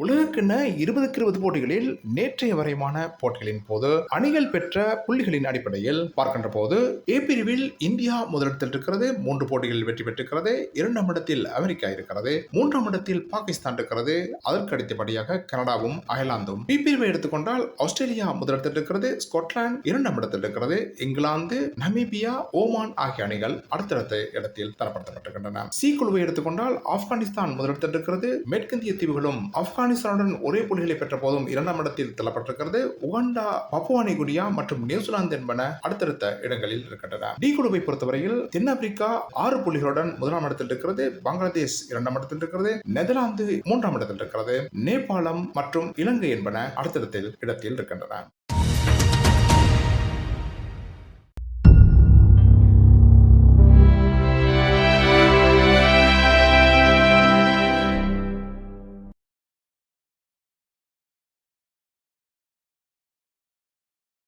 உலகக்கிண்ண இருபதுக்கு இருபது போட்டிகளில் நேற்றைய வரையுமான போட்டிகளின் போது அணிகள் பெற்ற புள்ளிகளின் அடிப்படையில் பார்க்கின்ற போது ஏ பிரிவில் இந்தியா முதலிடத்தில் இருக்கிறது மூன்று போட்டிகளில் வெற்றி பெற்றிருக்கிறது இரண்டாம் இடத்தில் அமெரிக்கா இருக்கிறது மூன்றாம் இடத்தில் பாகிஸ்தான் இருக்கிறது அதற்கு அடுத்தபடியாக கனடாவும் அயர்லாந்தும். பி பிரிவை எடுத்துக்கொண்டால் ஆஸ்திரேலியா முதலிடத்தில் இருக்கிறது ஸ்காட்லாந்து இரண்டாம் இடத்தில் இருக்கிறது இங்கிலாந்து நமீபியா ஓமான் ஆகிய அணிகள் அடுத்தடுத்த இடத்தில் தரப்படுத்தப்பட்டிருக்கின்றன. சி குழுவை எடுத்துக்கொண்டால் ஆப்கானிஸ்தான் முதலிடத்தில் இருக்கிறது மேற்கிந்திய தீவுகளும் ஆப்கான் ஆப்கானிஸ்தானுடன் ஒரே புள்ளிகளை பெற்ற போதும் இரண்டாம் இடத்தில் தள்ளப்பட்டிருக்கிறது. உகாண்டா பப்புவானி குடியா மற்றும் நியூசிலாந்து என்பன அடுத்தடுத்த இடங்களில் இருக்கின்றன. டி குழுவை பொறுத்தவரையில் தென்னாப்பிரிக்கா ஆறு புள்ளிகளுடன் முதலாம் இடத்தில் இருக்கிறது பங்களாதேஷ் இரண்டாம் இடத்தில் இருக்கிறது நெதர்லாந்து மூன்றாம் இடத்தில் இருக்கிறது நேபாளம் மற்றும் இலங்கை என்பன அடுத்தடுத்த இடத்தில் இருக்கின்றன.